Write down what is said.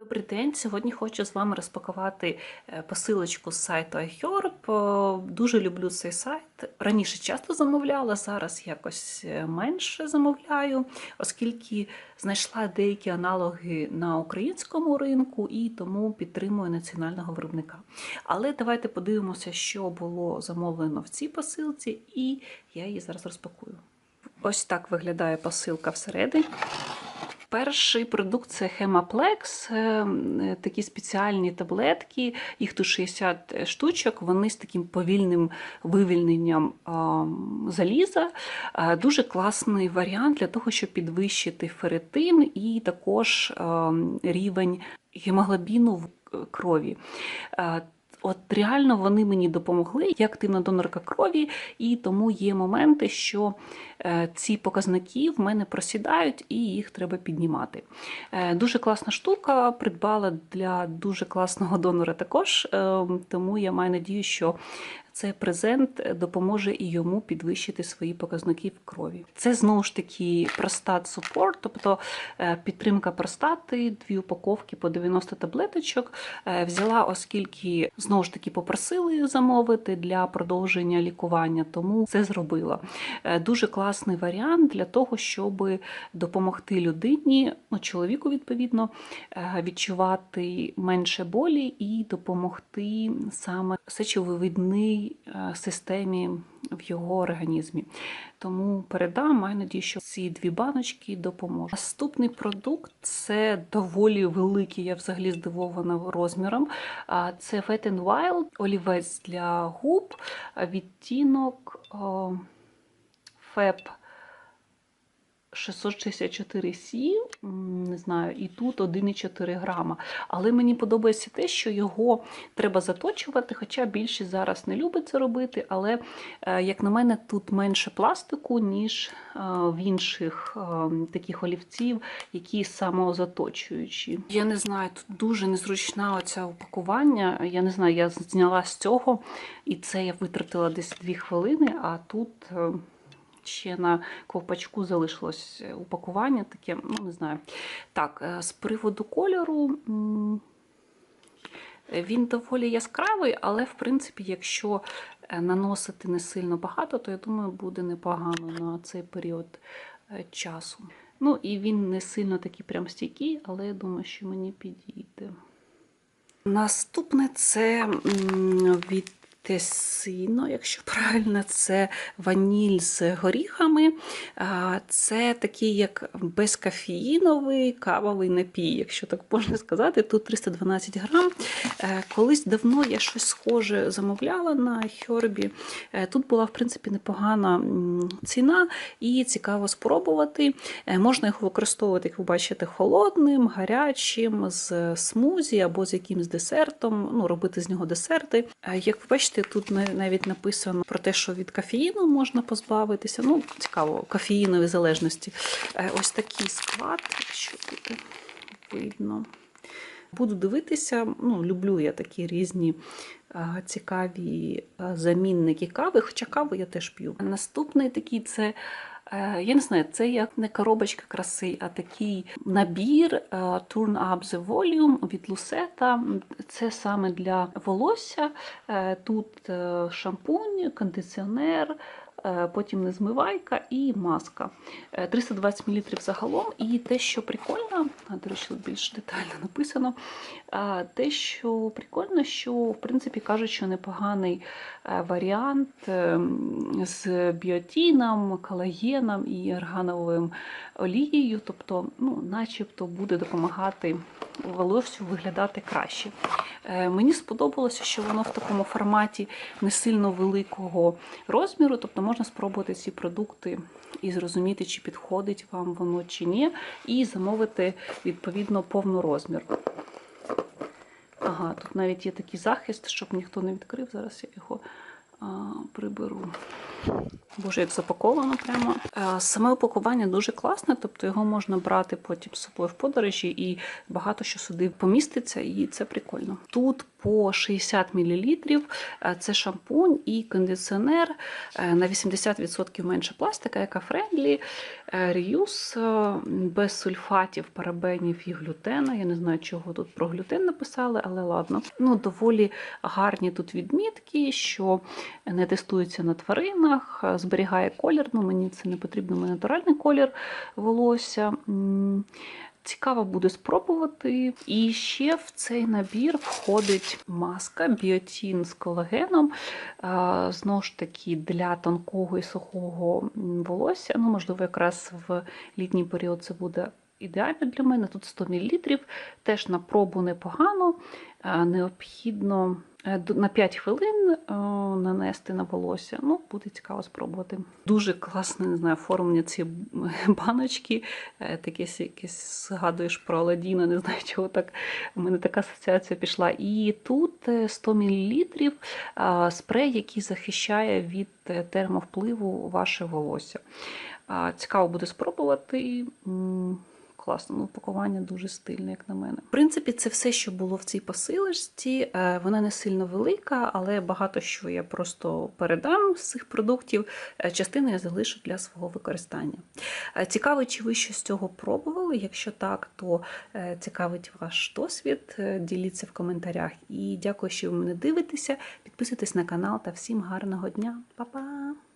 Добрий день. Сьогодні хочу з вами розпакувати е, посилочку з сайту iHerb. Е, Дуже люблю цей сайт. Раніше часто замовляла, зараз якось е, менше замовляю, оскільки знайшла деякі аналоги на українському ринку і тому підтримую національного виробника. Але давайте подивимося, що було замовлено в цій посилці, і я її зараз розпакую. Ось так виглядає посилка всередині. Перший продукт це Хемаплекс, такі спеціальні таблетки, їх тут 60 штучок, вони з таким повільним вивільненням заліза. Дуже класний варіант для того, щоб підвищити ферритин і також рівень гемоглобіну в крові. От реально вони мені допомогли. Я активна донорка крові, і тому є моменти, що е, ці показники в мене просідають і їх треба піднімати. Е, Дуже класна штука, придбала для дуже класного донора також, е, тому я маю надію, що цей презент допоможе і йому підвищити свої показники в крові. Це знову ж таки простат супорт, тобто е, підтримка простати, дві упаковки по 90 таблеточок. Е, Взяла, оскільки знову ж таки попросили замовити для продовження лікування, тому це зробила. Е, Дуже класний варіант для того, щоб допомогти людині, ну, чоловіку відповідно, відчувати менше болі і допомогти саме сечовивідний е, системі в його організмі. Тому передам, маю надію, що ці дві баночки допоможуть. Наступний продукт це доволі великий, я взагалі здивована розміром. Це Wet n Wild, олівець для губ, відтінок Феб. 664 c не знаю, і тут 1,4 грама. Але мені подобається те, що його треба заточувати, хоча більшість зараз не любить це робити. Але, е, як на мене, тут менше пластику, ніж е, в інших е, таких олівців, які самозаточуючі. Я не знаю, тут дуже незручна оця упакування. Я не знаю, я зняла з цього, і це я витратила десь 2 хвилини, а тут ще на ковпачку залишилось упакування таке, ну не знаю. Так, е, з приводу кольору. Він доволі яскравий, але, в принципі, якщо е, наносити не сильно багато, то я думаю, буде непогано на цей період е, часу. Ну, і він не сильно такий прям стійкий, але я думаю, що мені підійде. Наступне це від Тесино, якщо правильно, це ваніль з горіхами. Це такий як безкафеїновий кавовий напій, якщо так можна сказати. Тут 312 грам. Е, колись давно я щось схоже замовляла на Хьорбі. Е, тут була, в принципі, непогана ціна, і цікаво спробувати. Е, можна його використовувати, як ви бачите, холодним, гарячим, з смузі або з якимось десертом, ну, робити з нього десерти. Як ви бачите, тут навіть написано про те, що від кофеїну можна позбавитися. Ну, цікаво, кофеїнові залежності. Ось такий склад, що тут видно. Буду дивитися, ну, люблю я такі різні цікаві замінники кави, хоча каву я теж п'ю. Наступний такий це. Я не знаю, це як не коробочка краси, а такий набір Turn Up the Volume від Лусета. Це саме для волосся. Тут шампунь, кондиціонер, потім незмивайка і маска. 320 мл загалом. І те, що прикольно, до речі, більш детально написано. Те, що прикольно, що, в принципі, кажуть, що непоганий варіант з біотіном, колагеном і органовою олією, тобто, ну, начебто буде допомагати волоссю виглядати краще. Мені сподобалося, що воно в такому форматі не сильно великого розміру, тобто можна спробувати ці продукти і зрозуміти, чи підходить вам воно чи ні, і замовити відповідно повну розмір. Ага, тут навіть є такий захист, щоб ніхто не відкрив. Зараз я його а, приберу. Боже, як запаковано прямо. Саме упакування дуже класне, тобто його можна брати потім з собою в подорожі, і багато що сюди поміститься, і це прикольно. Тут по 60 мл це шампунь і кондиціонер на 80% менше пластика, яка френдлі. Е, е, без сульфатів, парабенів і глютена. Я не знаю, чого тут про глютен написали, але ладно. Ну, доволі гарні тут відмітки, що не тестується на тваринах, е, зберігає колір. Ну, мені це не потрібно, у натуральний колір волосся. Цікаво буде спробувати. І ще в цей набір входить маска біотін з колагеном. Знову ж таки, для тонкого і сухого волосся. Ну, можливо, якраз в літній період це буде ідеально для мене. Тут 100 мл, теж на пробу непогано. Необхідно е, д- на 5 хвилин е, нанести на волосся. Ну, буде цікаво спробувати. Дуже класне, не знаю, оформлення цієї баночки. Е, Таке якесь згадуєш про Аладдіна, не знаю, чого так. У мене така асоціація пішла. І тут е, 100 мл спрей, який захищає від е, термовпливу ваше волосся. Цікаво буде спробувати. Класно, ну, упакування дуже стильне, як на мене. В принципі, це все, що було в цій посилочці. Е, Вона не сильно велика, але багато що я просто передам з цих продуктів. Е, Частину я залишу для свого використання. Е, Цікаво, чи ви щось з цього пробували? Якщо так, то цікавить ваш досвід. Діліться в коментарях. І дякую, що ви мене дивитеся. Підписуйтесь на канал та всім гарного дня. Па-па!